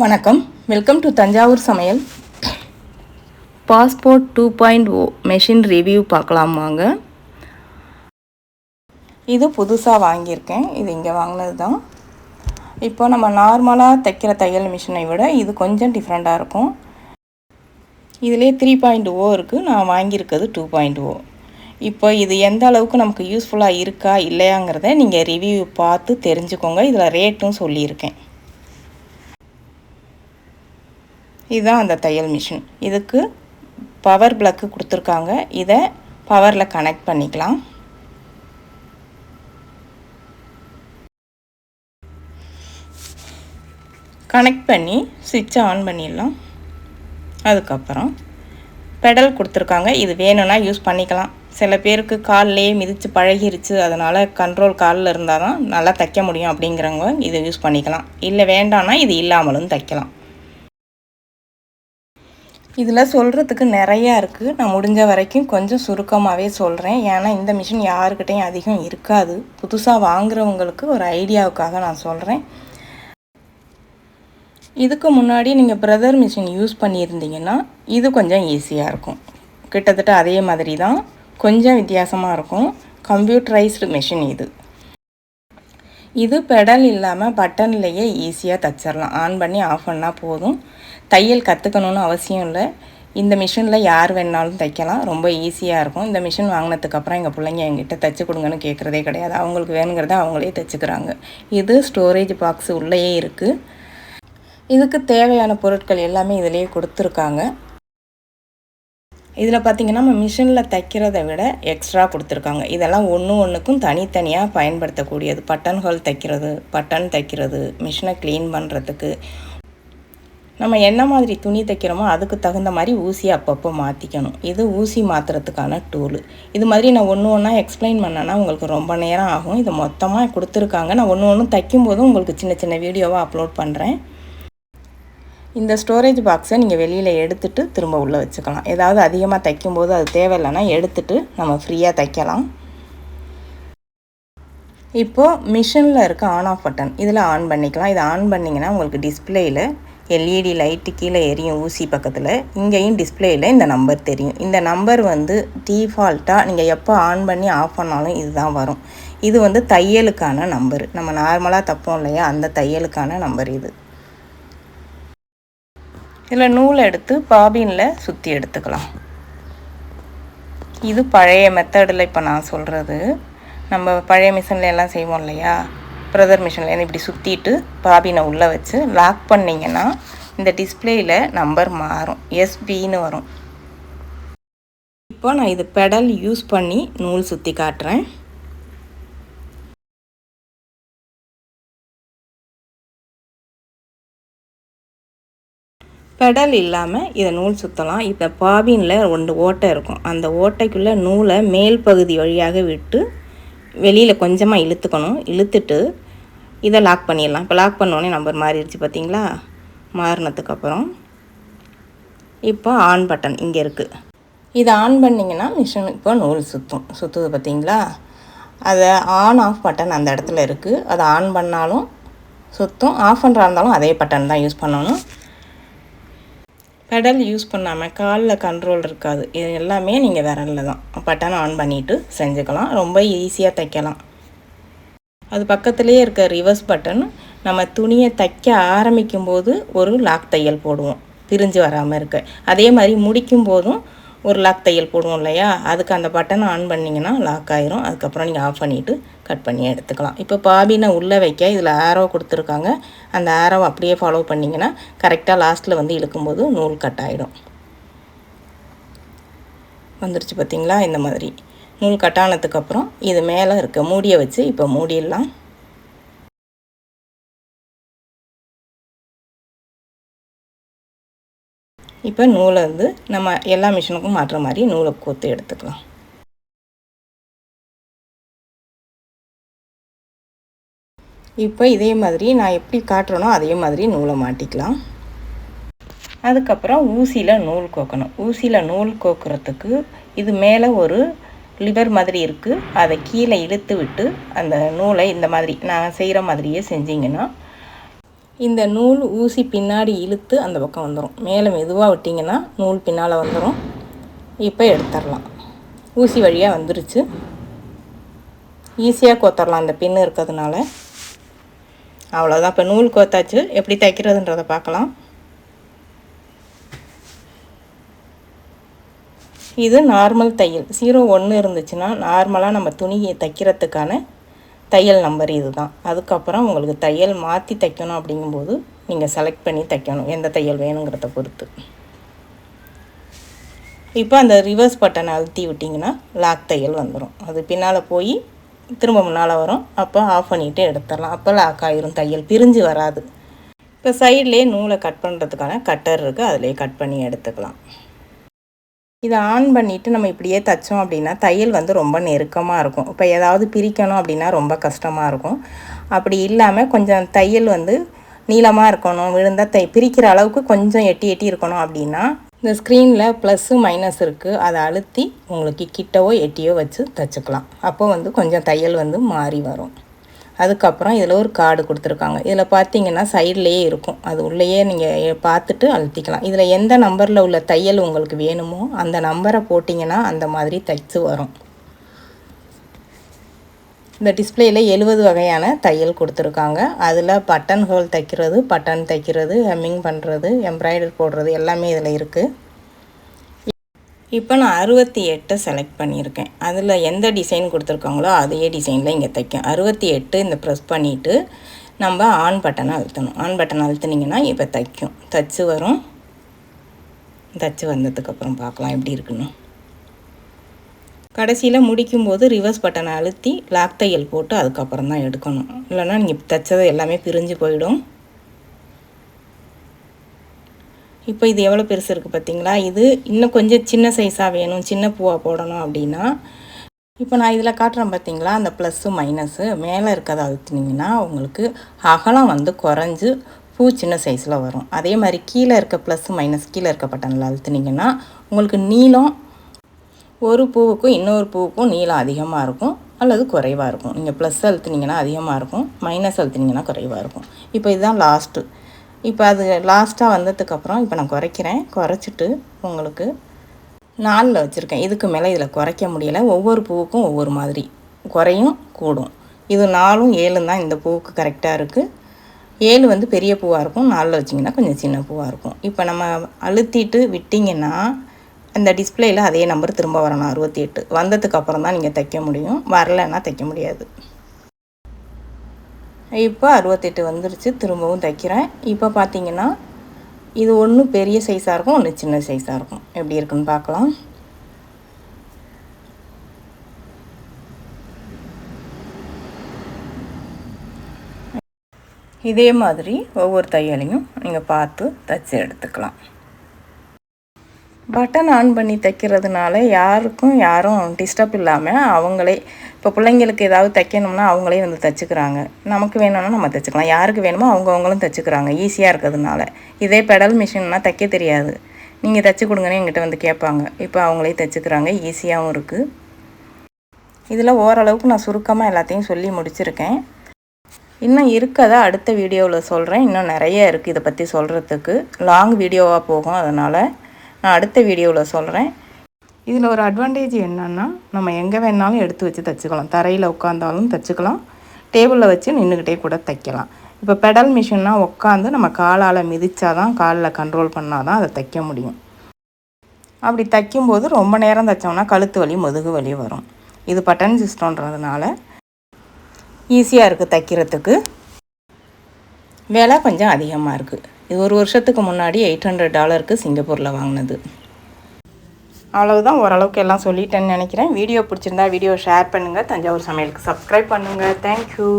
வணக்கம். Welcome to Thanjavur சமையல். Passport two point O machine review பார்க்கலாமாங்க. இது புதுசாக வாங்கியிருக்கேன். இது இங்கே வாங்கினது தான் இப்போ நம்ம நார்மலாக தைக்கிற தையல் மிஷினை விட இது கொஞ்சம் டிஃப்ரெண்ட்டாக இருக்கும். இதிலே த்ரீ பாயிண்ட் ஓ இருக்குது நான் வாங்கியிருக்கிறது டூ பாயிண்ட் ஓ இப்போ இது எந்த அளவுக்கு நமக்கு யூஸ்ஃபுல்லாக இருக்கா இல்லையாங்கிறத நீங்கள் ரிவ்யூ பார்த்து தெரிஞ்சுக்கோங்க. இதில் ரேட்டும் சொல்லியிருக்கேன். இதுதான் அந்த தையல் மிஷின். இதுக்கு பவர் பிளக்கு கொடுத்துருக்காங்க. இதை பவரில் கனெக்ட் பண்ணிக்கலாம். கனெக்ட் பண்ணி சுவிட்சை ஆன் பண்ணிடலாம். அதுக்கப்புறம் பெடல் கொடுத்துருக்காங்க. இது வேணும்னா யூஸ் பண்ணிக்கலாம். சில பேருக்கு கால்லையே மிதித்து பழகிருச்சு. அதனால் கண்ட்ரோல் காலில் இருந்தால் தான் நல்லா தைக்க முடியும் அப்படிங்கிறவங்க இதை யூஸ் பண்ணிக்கலாம். இல்லை வேண்டாம்னா இது இல்லாமலும் தைக்கலாம். இதில் சொல்கிறதுக்கு நிறையா இருக்குது நான் முடிஞ்ச வரைக்கும் கொஞ்சம் சுருக்கமாகவே சொல்கிறேன் ஏன்னா இந்த மிஷின் யாருக்கிட்டையும் அதிகம் இருக்காது. புதுசாக வாங்குறவங்களுக்கு ஒரு ஐடியாவுக்காக நான் சொல்கிறேன் இதுக்கு முன்னாடி நீங்கள் பிரதர் மிஷின் யூஸ் பண்ணியிருந்தீங்கன்னா இது கொஞ்சம் ஈஸியாக இருக்கும். கிட்டத்தட்ட அதே மாதிரி தான். கொஞ்சம் வித்தியாசமாக இருக்கும். கம்ப்யூட்டரைஸ்டு மிஷின் இது. இது பெடல் இல்லாமல் பட்டன்லேயே ஈஸியாக தச்சிடலாம் ஆன் பண்ணி ஆஃப் பண்ணால் போதும். தையல் கற்றுக்கணுன்னு அவசியம் இல்லை. இந்த மிஷினில் யார் வேணாலும் தைக்கலாம். ரொம்ப ஈஸியாக இருக்கும். இந்த மிஷின் வாங்கினதுக்கப்புறம் எங்கள் பிள்ளைங்க எங்கிட்ட தைச்சி கொடுங்கன்னு கேட்குறதே கிடையாது. அவங்களுக்கு வேணுங்கிறத அவங்களே தைச்சிக்கிறாங்க. இது ஸ்டோரேஜ் பாக்ஸ் உள்ளேயே இருக்குது இதுக்கு தேவையான பொருட்கள் எல்லாமே இதிலேயே கொடுத்துருக்காங்க. இதில் பார்த்திங்கன்னா நம்ம மிஷினில் தைக்கிறத விட எக்ஸ்ட்ரா கொடுத்துருக்காங்க. இதெல்லாம் ஒன்று ஒன்றுக்கும் தனித்தனியாக பயன்படுத்தக்கூடியது. பட்டன் ஹோல் தைக்கிறது பட்டன் தைக்கிறது மிஷினை க்ளீன் பண்ணுறதுக்கு நம்ம என்ன மாதிரி துணி தைக்கிறோமோ அதுக்கு தகுந்த மாதிரி ஊசி அப்பப்போ மாற்றிக்கணும் இது ஊசி மாற்றுறதுக்கான டூலு இது மாதிரி நான் ஒன்று ஒன்றா எக்ஸ்பிளைன் பண்ணேன்னா உங்களுக்கு ரொம்ப நேரம் ஆகும். இது மொத்தமாக கொடுத்துருக்காங்க. நான் ஒன்று ஒன்று தைக்கும்போதும் உங்களுக்கு சின்ன சின்ன வீடியோவாக அப்லோட் பண்ணுறேன் இந்த ஸ்டோரேஜ் பாக்ஸை நீங்கள் வெளியில் எடுத்துகிட்டு திரும்ப உள்ளே வச்சுக்கலாம். ஏதாவது அதிகமாக தைக்கும்போது அது தேவையில்லைன்னா எடுத்துகிட்டு நம்ம ஃப்ரீயாக தைக்கலாம். இப்போது மிஷினில் இருக்க ஆன் ஆஃப் பட்டன் இதில் ஆன் பண்ணிக்கலாம். இதை ஆன் பண்ணிங்கன்னா உங்களுக்கு டிஸ்பிளேயில் எல்இடி லைட்டு கீழே எரியும் ஊசி பக்கத்தில் இங்கேயும் டிஸ்பிளேயில் இந்த நம்பர் தெரியும். இந்த நம்பர் வந்து டீஃபால்ட்டாக நீங்கள் எப்போ ஆன் பண்ணி ஆஃப் பண்ணாலும் இதுதான் வரும். இது வந்து தையலுக்கான நம்பர் நம்ம நார்மலாக தப்போம் இல்லையா? அந்த தையலுக்கான நம்பர் இது. இதில் நூல் எடுத்து பாபினில் சுற்றி எடுத்துக்கலாம். இது பழைய மெத்தடில் இப்போ நான் சொல்கிறது நம்ம பழைய மிஷினில் எல்லாம் செய்வோம் இல்லையா? ப்ரதர் மிஷினில் இப்படி சுற்றிட்டு பாபினை உள்ளே வச்சு லாக் பண்ணிங்கன்னா இந்த டிஸ்பிளேயில் நம்பர் மாறும். எஸ்பின்னு வரும். இப்போ நான் இது பெடல் யூஸ் பண்ணி நூல் சுற்றி காட்டுறேன். பெடல் இல்லாமல் இதை நூல் சுற்றலாம் இப்போ பாபினில் ரெண்டு ஓட்டை இருக்கும். அந்த ஓட்டைக்குள்ளே நூலை மேல் பகுதி வழியாக விட்டு வெளியில் கொஞ்சமாக இழுத்துக்கணும். இழுத்துட்டு இதை லாக் பண்ணிடலாம். இப்போ லாக் பண்ணோடனே நம்பர் மாறிடுச்சு பார்த்தீங்களா மாறினதுக்கப்புறம் இப்போ ஆன் பட்டன் இங்கே இருக்குது இதை ஆன் பண்ணிங்கன்னா மிஷின் இப்போ நூல் சுற்றும் சுற்றுது பார்த்தீங்களா அதை ஆன் ஆஃப் பட்டன் அந்த இடத்துல இருக்குது அதை ஆன் பண்ணாலும் சுற்றும் ஆஃப் பண்ணுறா இருந்தாலும் அதே பட்டன் தான் யூஸ் பண்ணணும். பெடல் யூஸ் பண்ணாமல் காலில் கண்ட்ரோல் இருக்காது. இது எல்லாமே நீங்கள் விரலில் தான். பட்டன் ஆன் பண்ணிவிட்டு செஞ்சுக்கலாம். ரொம்ப ஈஸியாக தைக்கலாம். அது பக்கத்துலேயே இருக்க ரிவர்ஸ் பட்டன் நம்ம துணியை தைக்க ஆரம்பிக்கும் போது ஒரு லாக் தையல் போடுவோம். பிரிஞ்சு வராமல் இருக்க. அதே மாதிரி முடிக்கும் போதும் ஒரு லாக் தையல் போடுவோம் இல்லையா? அதுக்கு அந்த பட்டனை ஆன் பண்ணிங்கன்னா லாக் ஆயிரும். அதுக்கப்புறம் நீங்கள் ஆஃப் பண்ணிவிட்டு கட் பண்ணி எடுத்துக்கலாம். இப்போ பாபினை உள்ளே வைக்க இதில் ஆரோ கொடுத்துருக்காங்க. அந்த ஆரோ அப்படியே ஃபாலோ பண்ணிங்கன்னா கரெக்டாக லாஸ்ட்டில் வந்து இழுக்கும்போது நூல் கட் ஆகிடும் வந்துருச்சு பார்த்திங்களா இந்த மாதிரி. நூல் கட் ஆனதுக்கப்புறம் இது மேலே இருக்க மூடியை வச்சு இப்போ மூடிடலாம். இப்போ நூலை வந்து நம்ம எல்லா மிஷினுக்கும் மாற்றுற மாதிரி நூலை கோத்து எடுத்துக்கலாம். இப்போ இதே மாதிரி நான் எப்படி காட்டுறேனோ அதே மாதிரி நூலை மாட்டிக்கலாம். அதுக்கப்புறம் ஊசியில் நூல் கோக்கணும் ஊசியில் நூல் கோக்குறதுக்கு இது மேலே ஒரு லிவர் மாதிரி இருக்குது அதை கீழே இழுத்து விட்டு அந்த நூலை இந்த மாதிரி நான் செய்கிற மாதிரியே செஞ்சிங்கன்னா இந்த நூல் ஊசி பின்னாடி இழுத்து அந்த பக்கம் வந்துடும் மேலே மெதுவாக விட்டிங்கன்னா நூல் பின்னால் வந்துடும் இப்போ எடுத்துடலாம் ஊசி வழியாக வந்துருச்சு. ஈஸியாக கோத்தரலாம். அந்த பின்னு இருக்கிறதுனால. அவ்வளோதான் இப்போ நூல் கோத்தாச்சு. எப்படி தைக்கிறதுன்றதை பார்க்கலாம். இது நார்மல் தையல். ஜீரோ ஒன்று இருந்துச்சுன்னா நார்மலாக நம்ம துணியை தைக்கிறதுக்கான தையல் நம்பர் இது தான் அதுக்கப்புறம் உங்களுக்கு தையல் மாற்றி தைக்கணும் அப்படிங்கும்போது நீங்கள் செலக்ட் பண்ணி தைக்கணும். எந்த தையல் வேணுங்கிறத பொறுத்து. இப்போ அந்த ரிவர்ஸ் பட்டனை அழுத்தி விட்டிங்கன்னா லாக் தையல் வந்துடும் அது பின்னால் போய் திரும்ப முன்னால் வரும். அப்போ ஆஃப் பண்ணிவிட்டு எடுத்துடலாம். அப்போ லாக் ஆகிரும் தையல் பிரிஞ்சு வராது. இப்போ சைட்லேயே நூலை கட் பண்ணுறதுக்கான கட்டர் இருக்குது அதிலே கட் பண்ணி எடுத்துக்கலாம். இதை ஆன் பண்ணிவிட்டு நம்ம இப்படியே தைச்சோம் அப்படின்னா தையல் வந்து ரொம்ப நெருக்கமாக இருக்கும். இப்போ ஏதாவது பிரிக்கணும் அப்படின்னா ரொம்ப கஷ்டமாக இருக்கும். அப்படி இல்லாமல் கொஞ்சம் தையல் வந்து நீளமாக இருக்கணும். விழுந்தால் தை பிரிக்கிற அளவுக்கு கொஞ்சம் எட்டி எட்டி இருக்கணும் அப்படின்னா இந்த ஸ்க்ரீனில் ப்ளஸ்ஸு மைனஸ் இருக்குது அதை அழுத்தி உங்களுக்கு கிட்டவோ எட்டியோ வச்சு தைச்சிக்கலாம். அப்போ வந்து கொஞ்சம் தையல் வந்து மாறி வரும். அதுக்கப்புறம் இதில் ஒரு கார்டு கொடுத்துருக்காங்க. இதில் பார்த்தீங்கன்னா சைட்லேயே இருக்கும். அது உள்ளேயே நீங்கள் பார்த்துட்டு அழுத்திக்கலாம். இதில் எந்த நம்பரில் உள்ள தையல் உங்களுக்கு வேணுமோ அந்த நம்பரை போட்டிங்கன்னா அந்த மாதிரி தைச்சு வரும். இந்த டிஸ்பிளேயில் எழுபது வகையான தையல் கொடுத்துருக்காங்க. அதில் பட்டன் ஹோல் தைக்கிறது பட்டன் தைக்கிறது ஹெம்மிங் பண்ணுறது எம்ப்ராய்டரி போடுறது எல்லாமே இதில் இருக்குது. இப்போ நான் அறுபத்தி எட்டை செலக்ட் பண்ணியிருக்கேன். அதில் எந்த டிசைன் கொடுத்துருக்காங்களோ அதே டிசைனில் இங்கே தைக்கும். அறுபத்தி எட்டு இந்த ப்ரெஸ் பண்ணிவிட்டு நம்ம ஆன் பட்டனை அழுத்தணும். ஆன் பட்டன் அழுத்துனிங்கன்னா இப்போ தைக்கும். தச்சு வரும். தச்சு வந்ததுக்கப்புறம் பார்க்கலாம் எப்படி இருக்குன்னு. கடைசியில் முடிக்கும்போது ரிவர்ஸ் பட்டனை அழுத்தி லாக் தையல் போட்டு அதுக்கப்புறம் தான் எடுக்கணும். இல்லைன்னா நீங்கள் தைச்சது எல்லாமே பிரிஞ்சு போயிடும். இப்போ இது எவ்வளோ பெருசு இருக்குது பார்த்தீங்களா? இது இன்னும் கொஞ்சம் சின்ன சைஸாக வேணும் சின்ன பூவாக போடணும் அப்படின்னா. இப்போ நான் இதில் காட்டுறேன் பார்த்தீங்களா? அந்த ப்ளஸ்ஸு மைனஸு மேலே இருக்கிறத அழுத்தினீங்கன்னா உங்களுக்கு அகலம் வந்து குறைஞ்சு பூ சின்ன சைஸில் வரும். அதே மாதிரி கீழே இருக்க ப்ளஸ் மைனஸ் கீழே இருக்க பட்டனில் அழுத்துனீங்கன்னா உங்களுக்கு நீளம் ஒரு பூவுக்கும் இன்னொரு பூவுக்கும் நீளம் அதிகமாக இருக்கும் அல்லது குறைவாக இருக்கும். நீங்கள் ப்ளஸ் அழுத்துனீங்கன்னா அதிகமாக இருக்கும் மைனஸ் அழுத்துனீங்கன்னா குறைவாக இருக்கும். இப்போ இதுதான் லாஸ்ட்டு இப்போ அது லாஸ்ட்டாக வந்ததுக்கப்புறம் இப்போ நான் குறைக்கிறேன். குறைச்சிட்டு உங்களுக்கு நாலில் வச்சுருக்கேன். இதுக்கு மேலே இதில் குறைக்க முடியலை. ஒவ்வொரு பூவுக்கும் ஒவ்வொரு மாதிரி. குறையும் கூடும். இது நாலும் ஏழும் தான் இந்த பூவுக்கு கரெக்டாக இருக்குது ஏழு வந்து பெரிய பூவாக இருக்கும். நாலில் வச்சிங்கன்னா கொஞ்சம் சின்ன பூவாக இருக்கும். இப்போ நம்ம அழுத்திட்டு விட்டிங்கன்னா அந்த டிஸ்பிளேயில் அதே நம்பர் திரும்ப வரணும். அறுபத்தி எட்டு. வந்ததுக்கு அப்புறம் தான் நீங்கள் தைக்க முடியும். வரலைன்னா தைக்க முடியாது. இப்போ அறுபத்தெட்டு வந்துருச்சு திரும்பவும் தைக்கிறேன். இப்போ பார்த்தீங்கன்னா இது ஒன்று பெரிய சைஸாக இருக்கும் ஒன்று சின்ன சைஸாக இருக்கும். எப்படி இருக்குன்னு பார்க்கலாம். இதே மாதிரி ஒவ்வொரு தையலையும் நீங்கள் பார்த்து தைச்சி எடுத்துக்கலாம். பட்டன் ஆன் பண்ணி தைக்கிறதுனால யாருக்கும் யாரும் டிஸ்டர்ப் இல்லாமல் அவங்களே இப்போ பிள்ளைங்களுக்கு ஏதாவது தைக்கணும்னா அவங்களே வந்து தைச்சிக்கிறாங்க. நமக்கு வேணும்னா நம்ம தைச்சிக்கலாம். யாருக்கு வேணுமோ அவங்கவுங்களும் தைச்சிக்கிறாங்க. ஈஸியாக இருக்கிறதுனால. இதே பெடல் மிஷின்னா தைக்க தெரியாது. நீங்கள் தைச்சி கொடுங்கன்னு எங்கிட்ட வந்து கேட்பாங்க. இப்போ அவங்களே தைச்சிக்கிறாங்க. ஈஸியாகவும் இருக்குது இதில் ஓரளவுக்கு நான் சுருக்கமாக எல்லாத்தையும் சொல்லி முடிச்சிருக்கேன். இன்னும் இருக்கதா அடுத்த வீடியோவில் சொல்கிறேன் இன்னும் நிறைய இருக்குது இதை பற்றி சொல்கிறதுக்கு லாங் வீடியோவாக போகும். அதனால் நான் அடுத்த வீடியோவில் சொல்கிறேன் இதில் ஒரு அட்வான்டேஜ் என்னென்னா நம்ம எங்கே வேணாலும் எடுத்து வச்சு தைச்சிக்கலாம். தரையில் உட்காந்தாலும் தைச்சிக்கலாம். டேபிளில் வச்சு நின்றுக்கிட்டே கூட தைக்கலாம். இப்போ பெடல் மிஷின்னா உட்காந்து நம்ம காலால் மிதித்தா தான் காலில் கண்ட்ரோல் பண்ணால் தான் அதை தைக்க முடியும். அப்படி தைக்கும்போது ரொம்ப நேரம் தைச்சோம்னா கழுத்து வலி முதுகு வலி வரும். இது பட்டன் சிஸ்டம்ன்றதுனால ஈஸியாக இருக்குது தைக்கிறதுக்கு. விலை கொஞ்சம் அதிகமாக இருக்குது இது ஒரு வருஷத்துக்கு முன்னாடி எயிட் ஹண்ட்ரட் டாலருக்கு சிங்கப்பூரில் வாங்கினது. அவ்வளவுதான் ஓரளவுக்கு எல்லாம் சொல்லிட்டேன்னு நினைக்கிறேன். வீடியோ பிடிச்சிருந்தா வீடியோ ஷேர் பண்ணுங்கள் தஞ்சாவூர் சமையலுக்கு சப்ஸ்கிரைப் பண்ணுங்கள் தேங்க்யூ